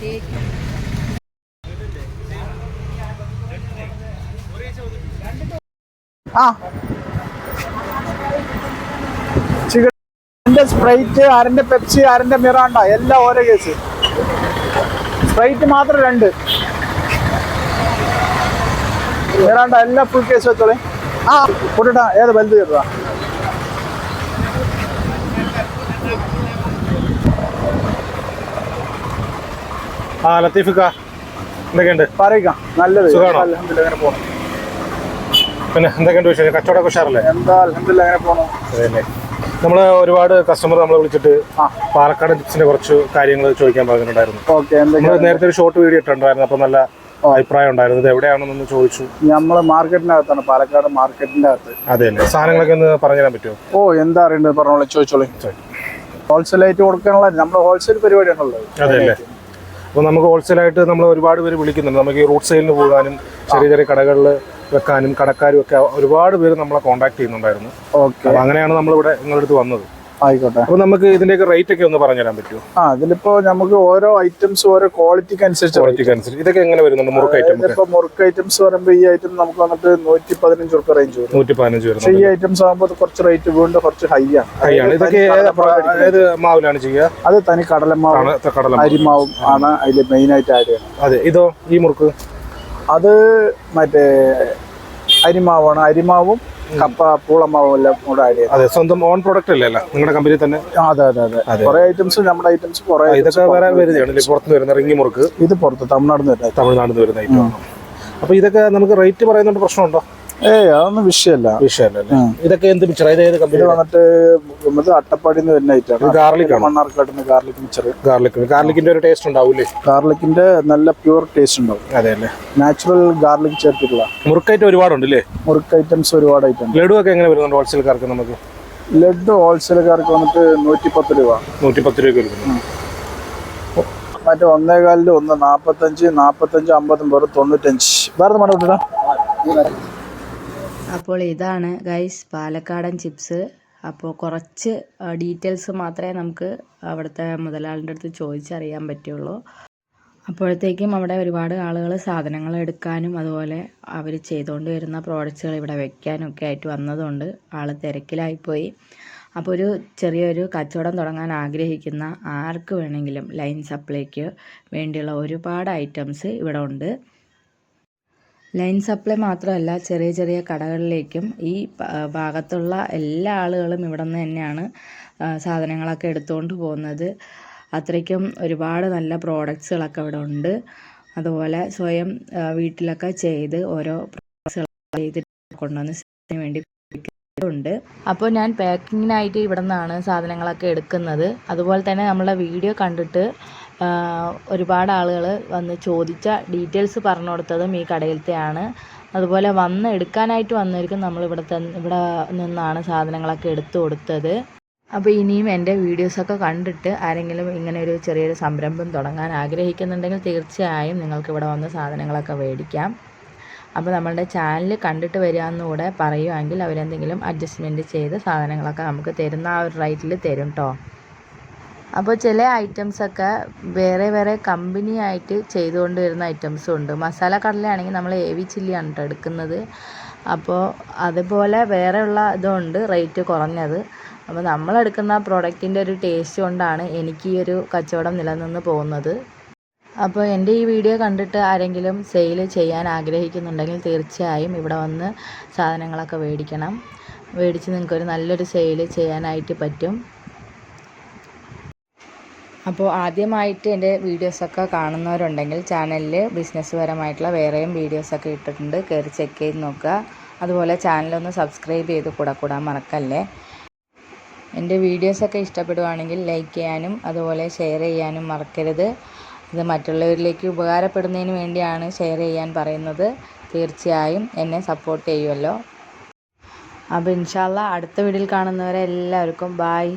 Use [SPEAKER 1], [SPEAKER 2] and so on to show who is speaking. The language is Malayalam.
[SPEAKER 1] തേക്ക്
[SPEAKER 2] ആ. സ്പ്രൈറ്റ് ആരന്റെ പെപ്സി ആരന്റെ മിറാണ്ട എല്ലാം ഓരോ കേസ്. സ്പ്രൈറ്റ് മാത്രം രണ്ട്. മിറാണ്ട എല്ലാം ഫുൾ കേസ് വെച്ചോളെ. ആ കൂട്ടിട്ടാ ഏത് വലുത് കയറുക
[SPEAKER 3] ആ ലത്തീഫിക്ക എന്തൊക്കെയുണ്ട്?
[SPEAKER 2] പറയാം നല്ലത്. സുഖമാണോ അങ്ങനെ
[SPEAKER 3] പിന്നെ എന്തൊക്കെയുണ്ട് വിശേഷം? കച്ചവടമൊക്കെ ഉഷാറല്ലേ?
[SPEAKER 2] എന്താ? അലഹമില്ല അങ്ങനെ പോണം.
[SPEAKER 3] അതെയല്ലേ. നമ്മൾ ഒരുപാട് കസ്റ്റമർ നമ്മളെ വിളിച്ചിട്ട് പാലക്കാട് ടിപ്സിന്റെ കുറച്ച് കാര്യങ്ങൾ ചോദിക്കാൻ പറഞ്ഞിട്ടുണ്ടായിരുന്നു. നമ്മൾ നേരത്തെ ഒരു ഷോർട്ട് വീഡിയോ ഇട്ടുണ്ടായിരുന്നു അപ്പൊ നല്ല അഭിപ്രായം ഉണ്ടായിരുന്നു. ഇത് എവിടെയാണെന്നൊന്ന് ചോദിച്ചു.
[SPEAKER 2] നമ്മൾ മാർക്കറ്റിനകത്താണ് പാലക്കാട് മാർക്കറ്റിന്റെ അകത്ത്
[SPEAKER 3] അതെ സാധനങ്ങളൊക്കെ ഒന്ന് പറഞ്ഞു തരാൻ പറ്റുമോ?
[SPEAKER 2] ഓ എന്താ അറിയണ്ടത്? പറഞ്ഞോളൂ ചോദിച്ചോളൂ. ഹോൾസെയിൽ ആയിട്ട് കൊടുക്കാനുള്ള നമ്മുടെ ഹോൾസെയിൽ പരിപാടിയാണുള്ളത്.
[SPEAKER 3] അതെയല്ലേ. അപ്പോൾ നമുക്ക് ഹോൾസെയിലായിട്ട് നമ്മൾ ഒരുപാട് പേര് വിളിക്കുന്നുണ്ട്. നമുക്ക് ഈ റൂട്ട് സെയിലിന് പോകാനും ചെറിയ ചെറിയ കടകളിൽ വെക്കാനും കടക്കാരും ഒക്കെ ഒരുപാട് പേര് നമ്മളെ കോൺടാക്ട് ചെയ്യുന്നുണ്ടായിരുന്നു.
[SPEAKER 2] ഓക്കെ
[SPEAKER 3] അപ്പോൾ അങ്ങനെയാണ് നമ്മളിവിടെ നിങ്ങളുടെ അടുത്ത് വന്നത്.
[SPEAKER 2] ആയിക്കോട്ടെ.
[SPEAKER 3] അപ്പൊ നമുക്ക് ഇതിന്റെയൊക്കെ റേറ്റ് ഒക്കെ ഒന്ന് പറഞ്ഞു തരാൻ പറ്റുമോ?
[SPEAKER 2] ആ ഇതിലിപ്പോ നമുക്ക് ഓരോ ഐറ്റംസ് ഓരോ ക്വാളിറ്റിക്ക് അനുസരിച്ച്
[SPEAKER 3] ക്വാളിറ്റിക്ക് അനുസരിച്ച്. ഇതൊക്കെ എങ്ങനെ വരുന്നുണ്ട്? മുറുക്ക് ഐറ്റം
[SPEAKER 2] ഇപ്പൊ മുറുക്ക് ഐറ്റംസ് പറയുമ്പോൾ ഈ ഐറ്റം നമുക്ക് വന്നിട്ട് നൂറ്റി പതിനഞ്ച് റുപ്യ റേഞ്ച് വരും.
[SPEAKER 3] നൂറ്റി പതിനഞ്ച്
[SPEAKER 2] പക്ഷേ
[SPEAKER 3] വരുന്നുണ്ട്
[SPEAKER 2] ഈ ഐറ്റംസ് ആകുമ്പോൾ കുറച്ച് റേറ്റ് വീണ്ടും കുറച്ച് ഹൈ ആണ്.
[SPEAKER 3] ഹൈ ആണ്. ഇതൊക്കെ ഏത് പ്ര- മാവിലാണ് ചെയ്യുക?
[SPEAKER 2] അത് തനി കടലമാവ്
[SPEAKER 3] കട- കടല
[SPEAKER 2] അരിമാവും ആണ് അതിൽ മെയിൻ ആയിട്ട് ആഡ് ചെയ്യുന്നത്.
[SPEAKER 3] അതെ ഇതോ ഈ മുറുക്ക്?
[SPEAKER 2] അത് മറ്റേ അരിമാവാണ്. അരിമാവും കപ്പ പൂളമാവും എല്ലാം കൂടെ ആഡ് ചെയ്യാം
[SPEAKER 3] അതെ സ്വന്തം ഓൺ പ്രൊഡക്റ്റ് അല്ലേ അല്ല നിങ്ങളുടെ കമ്പനി തന്നെ?
[SPEAKER 2] അതെ അതെ അതെ. കുറെ ഐറ്റംസ് നമ്മുടെ ഐറ്റംസ് കുറെ
[SPEAKER 3] ഇതൊക്കെ വേറെ വരുന്നതാണ്. പുറത്ത് വരുന്ന റിങ്ങി മുറുക്ക്.
[SPEAKER 2] ഇത് പുറത്ത് തമിഴ്നാട് നിന്ന്
[SPEAKER 3] തമിഴ്നാട്ടിൽ നിന്ന് വരുന്ന ഐറ്റം അപ്പൊ ഇതൊക്കെ നമുക്ക് റേറ്റ് പറയുന്നുണ്ട് പ്രശ്നമുണ്ടോ?
[SPEAKER 2] ഏയ് അതൊന്നും വിഷയമല്ല.
[SPEAKER 3] വിഷയമല്ല ഇതൊക്കെ എന്ത് മിച്ചർ ഇത് ഏത്
[SPEAKER 2] ഇത്
[SPEAKER 3] കമ്പനി
[SPEAKER 2] വന്നിട്ട് അട്ടപ്പാടി അട്ടപ്പാടിയിൽ നിന്ന് വരുന്ന ഐറ്റാണ്
[SPEAKER 3] ഇത് garlic ആണോ?
[SPEAKER 2] ഗാർലിക് മിച്ചർ
[SPEAKER 3] ഗാർലിക് ഗാർലിക്കിന്റെ ഒരു ടേസ്റ്റ് ഉണ്ടാവൂലേ?
[SPEAKER 2] ഗാർലിക്കിന്റെ നല്ല പ്യൂർ ടേസ്റ്റ് ഉണ്ടാവും.
[SPEAKER 3] അതെ അല്ലേ?
[SPEAKER 2] നാച്ചുറൽ ഗാർലിക് ചേർത്തിട്ടുള്ള.
[SPEAKER 3] മുറുക്കൈറ്റം ഒരുപാടുണ്ട് അല്ലേ?
[SPEAKER 2] മുറുക്ക് ഐറ്റംസ് ഒരുപാട് ഐറ്റം
[SPEAKER 3] ലഡു ഒക്കെ എങ്ങനെ വരുന്നുണ്ട് ഹോൾസെയിൽക്കാർക്ക് നമുക്ക്?
[SPEAKER 2] ലഡു ഹോൾസെയിൽക്കാർക്ക് വന്നിട്ട് നൂറ്റി പത്ത് രൂപ
[SPEAKER 3] നൂറ്റി പത്ത് രൂപ
[SPEAKER 2] മറ്റേ ഒന്നേകാലിൽ ഒന്ന് നാപ്പത്തഞ്ച് നാപ്പത്തഞ്ച് അമ്പതും വെറും തൊണ്ണൂറ്റഞ്ച്. വേറെ മണ
[SPEAKER 1] അപ്പോൾ ഇതാണ് ഗൈസ് പാലക്കാടൻ ചിപ്സ് അപ്പോൾ കുറച്ച് ഡീറ്റെയിൽസ് മാത്രമേ നമുക്ക് അവിടുത്തെ മുതലാളിന്റെ അടുത്ത് ചോദിച്ചറിയാൻ പറ്റുള്ളൂ. അപ്പോഴത്തേക്കും അവിടെ ഒരുപാട് ആളുകൾ സാധനങ്ങൾ എടുക്കാനും അതുപോലെ അവർ ചെയ്തുകൊണ്ട് വരുന്ന പ്രോഡക്റ്റ്സുകൾ ഇവിടെ വെക്കാനൊക്കെ ആയിട്ട് വന്നതുകൊണ്ട് ആൾ തിരക്കിലായിപ്പോയി. അപ്പോൾ ഒരു ചെറിയൊരു കച്ചവടം തുടങ്ങാൻ ആഗ്രഹിക്കുന്ന ആർക്ക് വേണമെങ്കിലും ലൈൻ സപ്ലൈക്ക് വേണ്ടിയുള്ള ഒരുപാട് ഐറ്റംസ് ഇവിടെ ഉണ്ട്. ലൈൻ സപ്ലൈ മാത്രമല്ല ചെറിയ ചെറിയ കടകളിലേക്കും ഈ ഭാഗത്തുള്ള എല്ലാ ആളുകളും ഇവിടെ നിന്ന് തന്നെയാണ് സാധനങ്ങളൊക്കെ എടുത്തുകൊണ്ട് പോകുന്നത്. അത്രയ്ക്കും ഒരുപാട് നല്ല പ്രോഡക്റ്റ്സുകളൊക്കെ ഇവിടെ ഉണ്ട്. അതുപോലെ സ്വയം വീട്ടിലൊക്കെ ചെയ്ത് ഓരോ ചെയ്തിട്ട് കൊണ്ടുവന്ന് വേണ്ടി ഉണ്ട്. അപ്പോൾ ഞാൻ പാക്കിങ്ങിനായിട്ട് ഇവിടെ നിന്നാണ് സാധനങ്ങളൊക്കെ എടുക്കുന്നത്. അതുപോലെ തന്നെ നമ്മളെ വീഡിയോ കണ്ടിട്ട് ഒരുപാട് ആളുകൾ വന്ന് ചോദിച്ച ഡീറ്റെയിൽസ് പറഞ്ഞു കൊടുത്തതും ഈ കടയിലത്തെയാണ്. അതുപോലെ വന്ന് എടുക്കാനായിട്ട് വന്നവർക്കും നമ്മൾ ഇവിടെ ഇവിടെ നിന്നാണ് സാധനങ്ങളൊക്കെ എടുത്തു കൊടുത്തത്. അപ്പോൾ ഇനിയും എന്റെ വീഡിയോസൊക്കെ കണ്ടിട്ട് ആരെങ്കിലും ഇങ്ങനെ ഒരു ചെറിയൊരു സംരംഭം തുടങ്ങാൻ ആഗ്രഹിക്കുന്നുണ്ടെങ്കിൽ തീർച്ചയായും നിങ്ങൾക്ക് ഇവിടെ വന്ന് സാധനങ്ങളൊക്കെ മേടിക്കാം. അപ്പോൾ നമ്മളുടെ ചാനൽ കണ്ടിട്ട് വരിക എന്നുകൂടെ പറയുമെങ്കിൽ അവരെന്തെങ്കിലും അഡ്ജസ്റ്റ്മെന്റ് ചെയ്ത് സാധനങ്ങളൊക്കെ നമുക്ക് തരുന്ന ആ ഒരു റേറ്റിൽ തരും കേട്ടോ അപ്പോൾ ചില ഐറ്റംസൊക്കെ വേറെ വേറെ കമ്പനി ആയിട്ട് ചെയ്തുകൊണ്ട് വരുന്ന ഐറ്റംസും ഉണ്ട് മസാല കടലയാണെങ്കിൽ നമ്മൾ എ വി ചില്ലിയാണ് കേട്ടോ എടുക്കുന്നത്. അപ്പോൾ അതുപോലെ വേറെയുള്ള ഇതുണ്ട് റേറ്റ് കുറഞ്ഞത്. അപ്പോൾ നമ്മളെടുക്കുന്ന പ്രോഡക്റ്റിന്റെ ഒരു ടേസ്റ്റ് കൊണ്ടാണ് എനിക്ക് ഈ ഒരു കച്ചവടം നിലനിന്ന് പോകുന്നത്. അപ്പോൾ എന്റെ ഈ വീഡിയോ കണ്ടിട്ട് ആരെങ്കിലും സെയിൽ ചെയ്യാൻ ആഗ്രഹിക്കുന്നുണ്ടെങ്കിൽ തീർച്ചയായും ഇവിടെ വന്ന് സാധനങ്ങളൊക്കെ മേടിക്കണം. മേടിച്ച് നിങ്ങൾക്കൊരു നല്ലൊരു സെയിൽ ചെയ്യാനായിട്ട് പറ്റും. അപ്പോൾ ആദ്യമായിട്ട് എന്റെ വീഡിയോസൊക്കെ കാണുന്നവരുണ്ടെങ്കിൽ ചാനലിൽ ബിസിനസ് പരമായിട്ടുള്ള വേറെയും വീഡിയോസൊക്കെ ഇട്ടിട്ടുണ്ട്. കയറി ചെക്ക് ചെയ്ത് നോക്കുക. അതുപോലെ ചാനലൊന്ന് സബ്സ്ക്രൈബ് ചെയ്ത് കൂടെ കൂടാൻ മറക്കല്ലേ. എന്റെ വീഡിയോസൊക്കെ ഇഷ്ടപ്പെടുവാണെങ്കിൽ ലൈക്ക് ചെയ്യാനും അതുപോലെ ഷെയർ ചെയ്യാനും മറക്കരുത്. ഇത് മറ്റുള്ളവരിലേക്ക് ഉപകാരപ്പെടുന്നതിന് വേണ്ടിയാണ് ഷെയർ ചെയ്യാൻ പറയുന്നത്. തീർച്ചയായും എന്നെ സപ്പോർട്ട് ചെയ്യുമല്ലോ അപ്പോൾ ഇൻഷാല്ല അടുത്ത വീഡിയോയിൽ കാണുന്നവരെ എല്ലാവർക്കും ബായ്